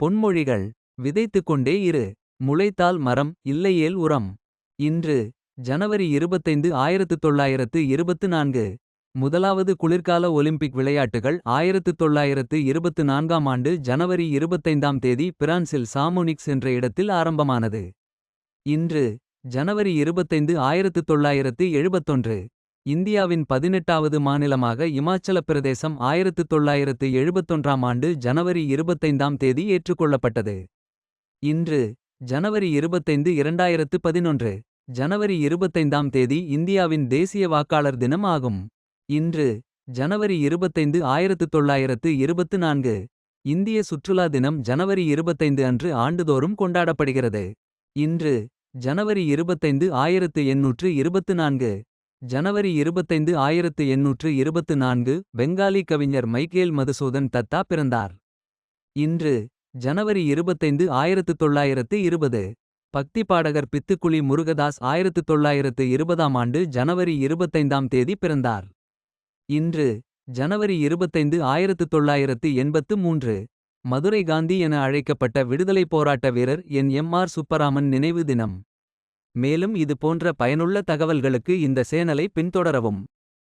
பொன்மொழிகள் விதைத்துக் கொண்டே இரு முளைத்தால் மரம் இல்லையேல் உரம். இன்று ஜனவரி 25 ஆயிரத்து தொள்ளாயிரத்து இருபத்து நான்கு. முதலாவது குளிர்கால ஒலிம்பிக் விளையாட்டுகள் ஆயிரத்து தொள்ளாயிரத்து இருபத்து நான்காம் ஆண்டு ஜனவரி 25ஆம் தேதி பிரான்சில் சாமோனிக்ஸ் என்ற இடத்தில் ஆரம்பமானது. இன்று ஜனவரி 25 ஆயிரத்து தொள்ளாயிரத்து எழுபத்தொன்று. இந்தியாவின் பதினெட்டாவது மாநிலமாக இமாச்சலப் பிரதேசம் ஆயிரத்து தொள்ளாயிரத்து எழுபத்தொன்றாம் ஆண்டு ஜனவரி 25ஆம் தேதி ஏற்றுக்கொள்ளப்பட்டது. இன்று ஜனவரி 25 இரண்டாயிரத்து பதினொன்று ஜனவரி 25ஆம் தேதி இந்தியாவின் தேசிய வாக்காளர் தினம் ஆகும். இன்று ஜனவரி 25 ஆயிரத்து தொள்ளாயிரத்து இருபத்து நான்கு இந்திய சுற்றுலா தினம் ஜனவரி 25 அன்று ஆண்டுதோறும் கொண்டாடப்படுகிறது. இன்று ஜனவரி 25 ஆயிரத்து எண்ணூற்று இருபத்து நான்கு ஜனவரி 25 ஆயிரத்து எண்ணூற்று இருபத்து நான்கு பெங்காலி கவிஞர் மைக்கேல் மதுசூதன் தத்தா பிறந்தார். இன்று ஜனவரி 25 ஆயிரத்து தொள்ளாயிரத்து இருபது பக்தி பாடகர் பித்துக்குழி முருகதாஸ் ஆயிரத்து தொள்ளாயிரத்து இருபதாம் ஆண்டு ஜனவரி 25ஆம் தேதி பிறந்தார். இன்று ஜனவரி 25 ஆயிரத்து தொள்ளாயிரத்து எண்பத்து மூன்று மதுரை காந்தி என அழைக்கப்பட்ட விடுதலைப் போராட்ட வீரர் என் எம் ஆர் சுப்பராமன் நினைவு தினம். மேலும் இது போன்ற பயனுள்ள தகவல்களுக்கு இந்த சேனலை பின்தொடரவும்.